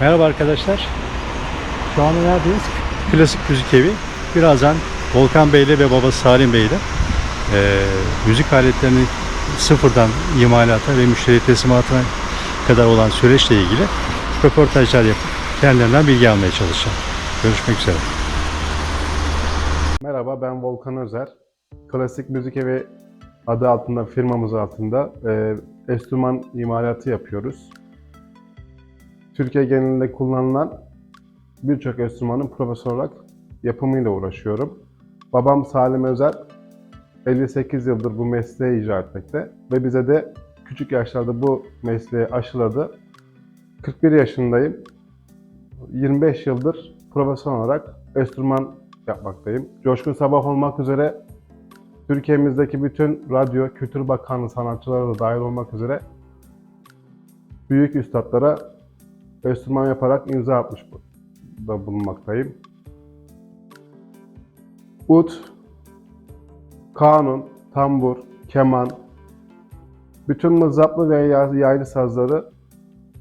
Merhaba arkadaşlar. Şu anda neredeyiz? Klasik Müzik Evi. Birazdan Volkan Bey ile ve babası Salim Bey ile eee, müzik aletlerini sıfırdan imalata ve müşteri teslimatına kadar olan süreçle ilgili röportajlar yapıp kendilerinden bilgi almaya çalışacağım. Görüşmek üzere. Merhaba ben Volkan Özer. Klasik Müzik Evi adı altında firmamız altında e, enstrüman imalatı yapıyoruz. Türkiye genelinde kullanılan birçok enstrümanın profesyonel olarak yapımıyla uğraşıyorum. Babam Salim Özer 58 yıldır bu mesleği icra etmekte ve bize de küçük yaşlarda bu mesleği aşıladı. 41 yaşındayım. 25 yıldır profesyonel olarak enstrüman yapmaktayım. Coşkun Sabah olmak üzere Türkiye'mizdeki bütün radyo, kültür bakanlığı sanatçıları da dahil olmak üzere büyük üstadlara enstrüman yaparak imza atmış bu- da bulunmaktayım. Ut, kanun, tambur, keman, bütün mızraplı ve yay- yaylı sazları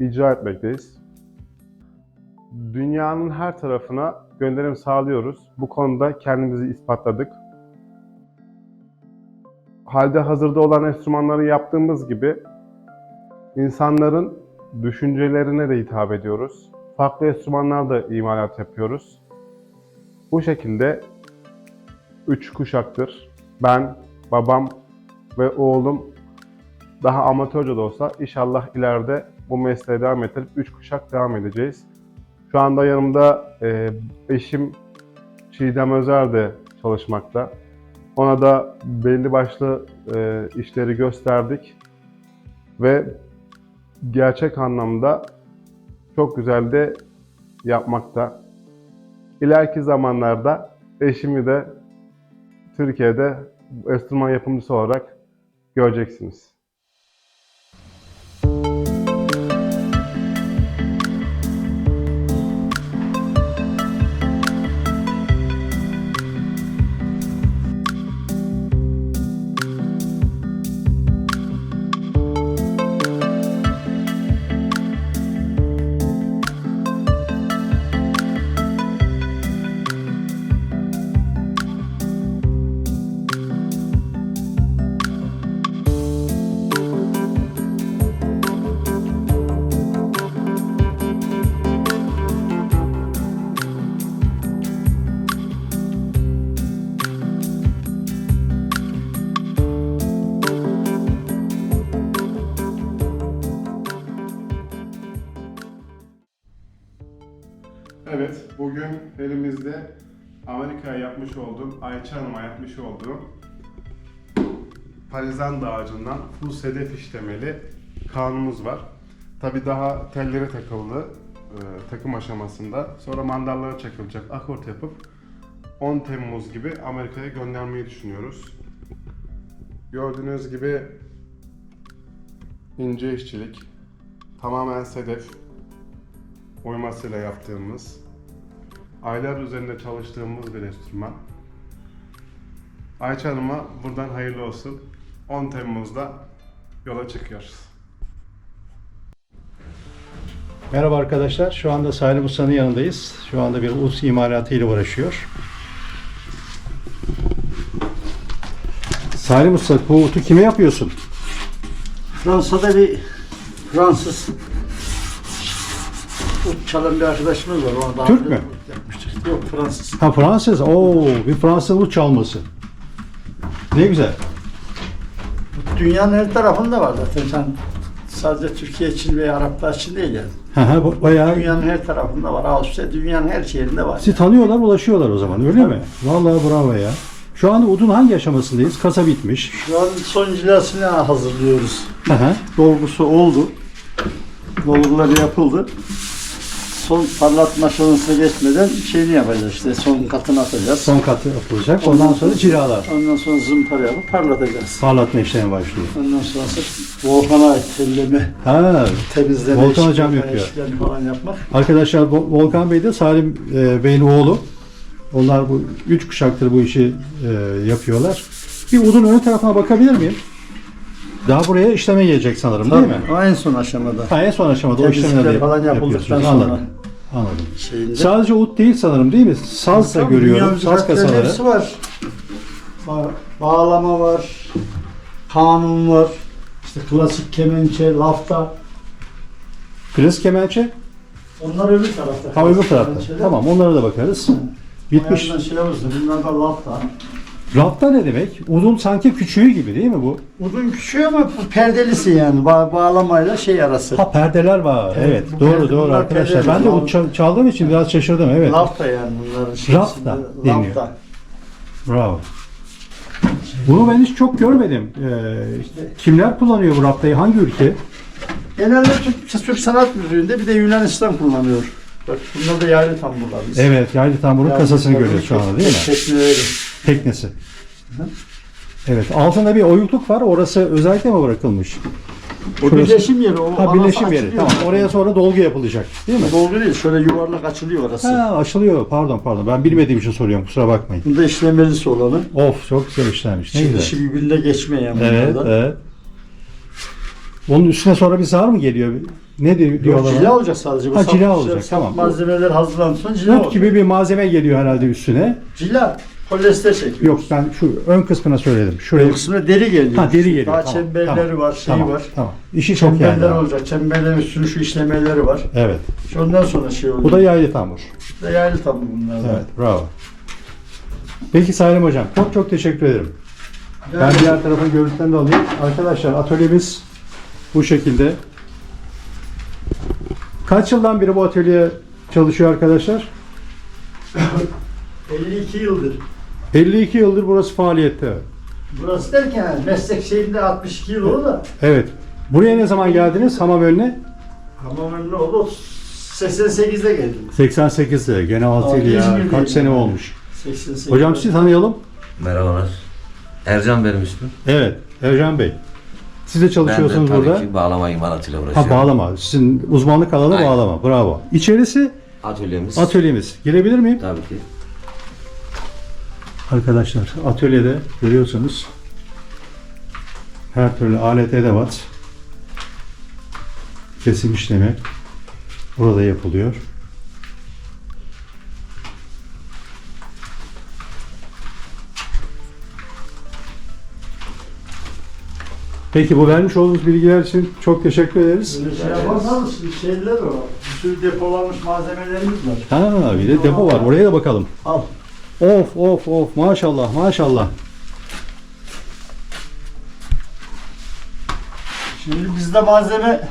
icra etmekteyiz. Dünyanın her tarafına gönderim sağlıyoruz. Bu konuda kendimizi ispatladık. Halde hazırda olan enstrümanları yaptığımız gibi insanların düşüncelerine de hitap ediyoruz. Farklı enstrümanlar da imalat yapıyoruz. Bu şekilde üç kuşaktır ben, babam ve oğlum daha amatörce de olsa inşallah ileride bu mesleğe devam ettirip üç kuşak devam edeceğiz. Şu anda yanımda e, eşim Çiğdem Özer de çalışmakta. Ona da belli başlı e, işleri gösterdik ve gerçek anlamda çok güzel de yapmakta. İleriki zamanlarda eşimi de Türkiye'de enstrüman yapımcısı olarak göreceksiniz. Bugün elimizde Amerika'ya yapmış olduğum, Ayça Hanım'a yapmış olduğum Palizan ağacından full sedef işlemeli kanumuz var. Tabi daha tellere takıldı e, takım aşamasında. Sonra mandallara çakılacak, akort yapıp 10 Temmuz gibi Amerika'ya göndermeyi düşünüyoruz. Gördüğünüz gibi ince işçilik, tamamen sedef, oymasıyla yaptığımız, aylar üzerinde çalıştığımız bir enstrüman. Ayça Hanım'a buradan hayırlı olsun. 10 Temmuz'da yola çıkıyoruz. Merhaba arkadaşlar. Şu anda Salim Usta'nın yanındayız. Şu anda bir us imalatı ile uğraşıyor. Salim Usta bu utu kime yapıyorsun? Fransa'da bir Fransız ut çalan bir arkadaşımız var. Ona Türk mü? Ut Yapmıştık. Yok Fransız. Ha Fransız. Oo, bir Fransız ut çalması. Ne güzel. Dünyanın her tarafında var zaten. Sen sadece Türkiye için veya Araplar için değil yani. Ha ha bu bayağı Dünyanın her tarafında var. Avustralya dünyanın her şehrinde var. sizi tanıyorlar, ulaşıyorlar o zaman öyle mi? Vallahi bravo ya. Şu anda udun hangi aşamasındayız? Kasa bitmiş. Şu an son cilasını hazırlıyoruz. Hı hı. Dolgusu oldu. Dolguları yapıldı. Son parlatma aşamasına geçmeden şeyini yapacağız işte son katını atacağız. Son katı yapılacak. Ondan sonra cilalar. Ondan sonra zımpara yapıp parlatacağız. Parlatma işlemi başlıyor. Ondan sonrası Volkan'a ait telleme, Ha, temizleme, Volkan hocam işleme, yapıyor. falan yapmak. Arkadaşlar Vol- Volkan Bey de Salim e, Bey'in oğlu. Onlar bu üç kuşaktır bu işi e, yapıyorlar. Bir udun ön tarafına bakabilir miyim? Daha buraya işleme gelecek sanırım değil mi? O en son aşamada. Ha, en son aşamada o Temizlikler işlemleri falan yapıldıktan yapıyorsunuz. sonra. Anladım. Anladım. Şeyinde. Sadece ut değil sanırım değil mi? Saz da görüyorum. Saz kasaları. Hepsi var. Ba- Bağlama var. Kanun var. İşte klasik kemençe, lafta. Klasik kemençe. Onlar öbür tarafta. Ha öbür tarafta. Kemençeler. Tamam onlara da bakarız. Bitmiş. Ayağından şey olursa bunlar da lafta. Rafta ne demek? Udun sanki küçüğü gibi değil mi bu? Uzun küçüğü ama bu perdelisi yani. Ba- bağlamayla şey arası. Ha perdeler var. Evet, Evet, bu doğru perde- doğru bunlar arkadaşlar. Ben de çal- çaldığım için biraz şaşırdım. Evet. Lafta yani bunların şeysinde. Rafta deniyor. Lafta. Bravo. Bunu ben hiç çok görmedim. Ee, kimler kullanıyor bu raftayı? Hangi ülke? Genelde Türk, Türk sanat müziğinde bir de Yunanistan kullanıyor. Bak bunlar da yaylı tamburlar. Evet, yaylı tamburun kasasını görüyoruz şu anda değil mi? Tekneleri. Teknesi. Evet, altında bir oyukluk var. Orası özellikle mi bırakılmış? O Şurası- birleşim yeri. O Ha, birleşim yeri. açılıyor. Tamam, oraya sonra dolgu yapılacak. Değil mi? Dolgu değil. Şöyle yuvarlak açılıyor orası. Ha, açılıyor. Pardon, pardon. Ben bilmediğim için soruyorum. Kusura bakmayın. Bunda işlemelisi olanı. Of, çok güzel işlenmiş. Ne Şimdi güzel. işi birbirine geçmeyen Evet, bunlardan. evet. Onun üstüne sonra bir zar mı geliyor? Ne Yok, diyorlar? cila ona? olacak sadece. Bu Ha, cila olacak, saf tamam. Malzemeler hazırlandıktan sonra cila Ut olacak. gibi bir malzeme geliyor herhalde üstüne. Cila. Polyester çekiyor. Yok ben şu ön kısmına söyledim. Şuraya kısmına deri geliyor. Ha deri geliyor. Daha tamam, çemberleri tamam, var, şeyi tamam, var. Tamam. İşi çok Çemberler yani. olacak. Çemberlerin şu işlemeleri var. Evet. İşte Ondan sonra şey oluyor. Bu da yaylı tambur. Bu da yaylı tabi bunlar. Evet. Bravo. Peki Salim Hocam çok çok teşekkür ederim. Ben diğer tarafın görüntülerini de alayım. Arkadaşlar atölyemiz bu şekilde. Kaç yıldan beri bu atölye çalışıyor arkadaşlar? 52 yıldır. 52 yıldır burası faaliyette. Burası derken meslek şeyinde 62 yıl oldu da. Evet. Buraya ne zaman geldiniz? Hamam önüne? Ama ne oldu? 88'de geldim. 88'de. Gene 6 yıl ya. İzmir'deyim Kaç sene ben. olmuş. 88. Hocam sizi tanıyalım. Merhabalar. Ercan benim ismim. Evet. Ercan Bey. Siz de Ben de çalışıyorsunuz tabii burada. ki bağlama imalatıyla Ha uğraşıyorum. bağlama. Sizin uzmanlık alanı Aynen. bağlama. Bravo. İçerisi Atölyemiz. atölyemiz. Girebilir miyim? Tabii ki. Arkadaşlar atölyede görüyorsunuz her türlü alet edevat kesim işlemi burada yapılıyor. Peki bu vermiş olduğunuz bilgiler için çok teşekkür ederiz. Böyle şey yaparsanız şeyler var. Bir sürü depolanmış malzemelerimiz var. Ha bir de depo var. Oraya da bakalım. Al. Of of of maşallah maşallah. Şimdi bizde malzeme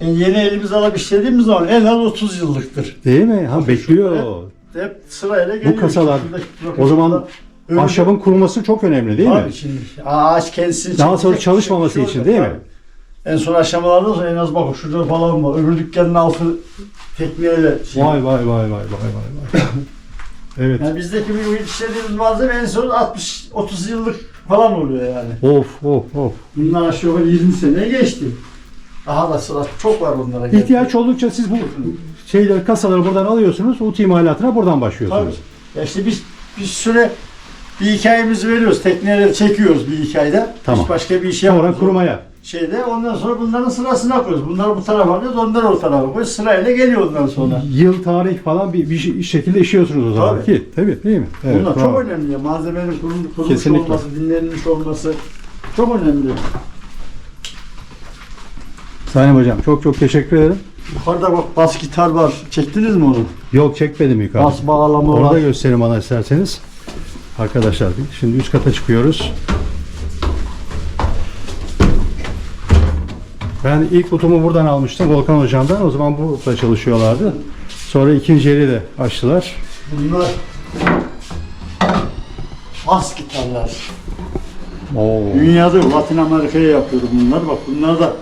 e, yeni elimize alıp işlediğimiz zaman en az 30 yıllıktır. Değil mi? Ha bekliyor. Hep sırayla geliyor. kasalar, Şuradaki O zaman Öbür- ahşabın kuruması çok önemli değil Tabii mi? şimdi ağaç kendisini Daha sonra çekecek, çalışmaması şey için değil mi? En son aşamalarda sonra en az bak şurada falan var. Öbür dükkanın altı tekneyle şey. Vay vay vay vay vay vay vay. evet. Yani bizdeki bir işlediğimiz malzeme en son 60 30 yıllık falan oluyor yani. Of of of. Bundan aşağı yukarı 20 sene geçti. Daha da sıra çok var bunlara. İhtiyaç oldukça siz bu şeyleri kasaları buradan alıyorsunuz. Ut imalatına buradan Tabii. başlıyorsunuz. Ya işte biz bir süre bir hikayemizi veriyoruz. Tekneleri çekiyoruz bir hikayede. Tamam. Hiç başka bir iş Sonra yapmıyoruz. kurumaya. Şeyde ondan sonra bunların sırasına koyuyoruz. Bunları bu tarafa alıyoruz, onları o tarafa koyuyoruz. Sırayla geliyor ondan sonra. Yıl, tarih falan bir, bir şey- şekilde işliyorsunuz o zaman Tabii. ki. Tabii değil mi? Evet, Bunlar bravo. çok önemli. Malzemenin kurulmuş, Kesinlikle. olması, dinlenmiş olması çok önemli. Sayın Hocam çok çok teşekkür ederim. Yukarıda bak bas gitar var. Çektiniz mi onu? Yok çekmedim yukarı. Bas bağlama Orada var. gösterin bana isterseniz. Arkadaşlar şimdi üst kata çıkıyoruz. Ben ilk kutumu buradan almıştım Volkan Hocam'dan. O zaman burada çalışıyorlardı. Sonra ikinci yeri de açtılar. Bunlar bas gitarlar. Oo. Dünyada Latin Amerika'ya yapıyorum bunlar. Bak bunlar da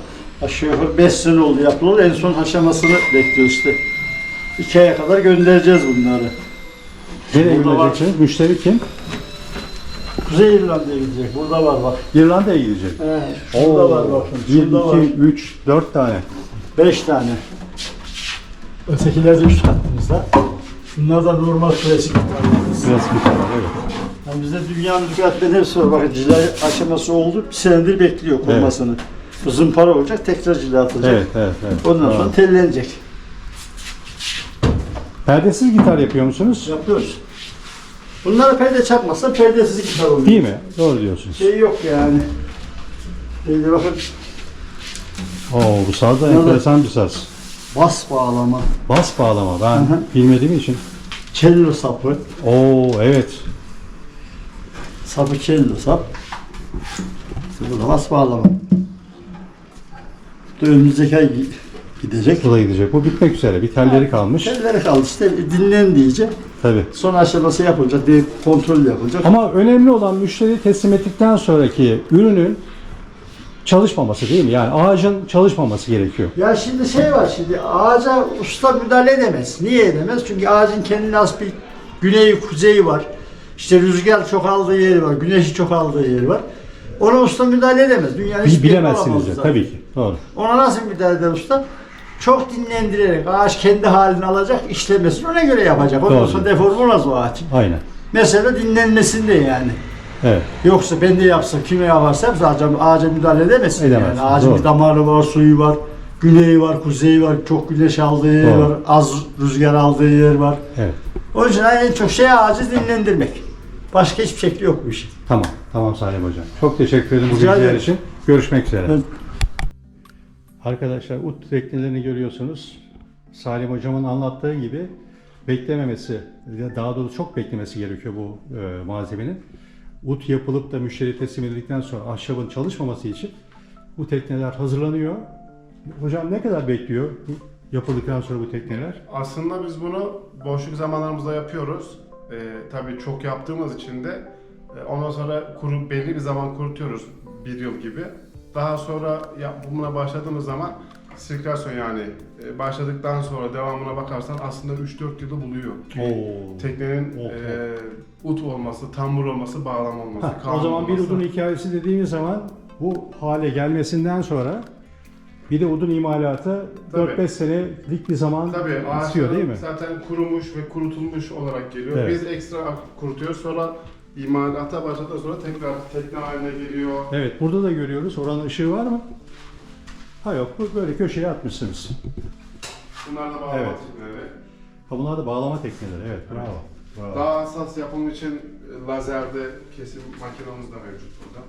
aşağı yukarı 5 sene oldu yapılalı. En son aşamasını bekliyoruz işte. İki aya kadar göndereceğiz bunları. Nereye gideceksiniz? Müşteri kim? Kuzey İrlanda'ya gidecek. Burada var bak. İrlanda'ya gidecek. He, şurada var bakın. 1, Şurada var. 2, 3, 4 tane. 5 tane. Ötekiler de üst hattımızda. Bunlar da normal klasik gitarlarımız. Biraz bir tane evet. Yani bizde dünyanın müzikatların hepsi var. Bakın cila aşaması oldu. Bir senedir bekliyor kurmasını. Bu zımpara olacak, tekrar cila atılacak. Evet, evet, evet. Ondan sonra Tamam. tellenecek. Perdesiz gitar yapıyor musunuz? Yapıyoruz. Bunlara perde çakmazsa perdesiz gitar oluyor. Değil mi? Doğru diyorsunuz. Şey yok yani. Şimdi bakın Oo, bu saz da enteresan bir saz. bas bağlama, Bas bağlama ben Hı hı. bilmediğim için. cello sapı, Oo evet. sapı cello sap. İşte bu da bas bağlama. Bu da önümüzdeki ay gidecek. Bu da gidecek. Bu bitmek üzere. Bir telleri kalmış. Telleri kaldı işte dinlen diyecek. Tabii. Son aşaması yapılacak, bir kontrol yapılacak. Ama önemli olan müşteri teslim ettikten sonraki ürünün çalışmaması değil mi? Yani ağacın çalışmaması gerekiyor. Ya şimdi şey var şimdi ağaca usta müdahale edemez. Niye edemez? Çünkü ağacın kendine has bir güneyi, kuzeyi var. İşte rüzgar çok aldığı yeri var, güneşi çok aldığı yeri var. Ona usta müdahale edemez. Dünyanın Bil- hiçbir yeri Bilemezsiniz de zaten. tabii ki. Doğru. Ona nasıl müdahale eder usta? Çok dinlendirerek ağaç kendi halini alacak, işlemesini ona göre yapacak. Ondan Doğru. sonra deform olmaz o ağaç. Aynen. Mesela dinlenmesinde yani. Evet. Yoksa ben de yapsam, kime yaparsam yapsa ağaca, ağaca müdahale edemezsin Edemezsin, yani. Ağacın doğru. bir damarı var, suyu var, güneyi var, kuzeyi var, çok güneş aldığı yer Doğru. var, az rüzgar aldığı yer var. Evet. Onun için en çok şey ağacı dinlendirmek. Başka hiçbir şekli yok bu işin. Tamam. Tamam Salim Hocam. Çok teşekkür ederim bu Rica bilgiler ederim. için. Görüşmek üzere. Evet. Arkadaşlar ut teknelerini görüyorsunuz. Salim Hocam'ın anlattığı gibi beklememesi, daha doğrusu çok beklemesi gerekiyor bu e, malzemenin. Ut yapılıp da müşteri teslim edildikten sonra ahşabın çalışmaması için bu tekneler hazırlanıyor. Hocam ne kadar bekliyor yapıldıktan sonra bu tekneler? Aslında biz bunu boşluk zamanlarımızda yapıyoruz. Ee, tabii çok yaptığımız için de e, ondan sonra kuru, belli bir zaman kurutuyoruz. Bir yıl gibi. Daha sonra yapımına başladığımız zaman sirkülasyon yani e, başladıktan sonra devamına bakarsan aslında 3-4 yılı buluyor. Oo. Teknenin Oh, e, ut olması, tambur olması, bağlam olması, Ha, o kanun zaman bir udun hikayesi dediğimiz zaman bu hale gelmesinden sonra bir de udun imalatı Tabii. 4-5 senelik bir zaman Tabii istiyor değil mi? zaten kurumuş ve kurutulmuş olarak geliyor. Evet. Biz ekstra kurutuyoruz sonra imalata başladıktan sonra tekrar tekne haline geliyor. Evet burada da görüyoruz. Oranın ışığı var mı? Ha yok bu böyle köşeye atmışsınız. Bunlar da bağlama Evet. tekneleri. Ha bunlar da bağlama tekneleri evet bravo. bravo. Daha hassas yapım için lazerde kesim makinamız da mevcut burada.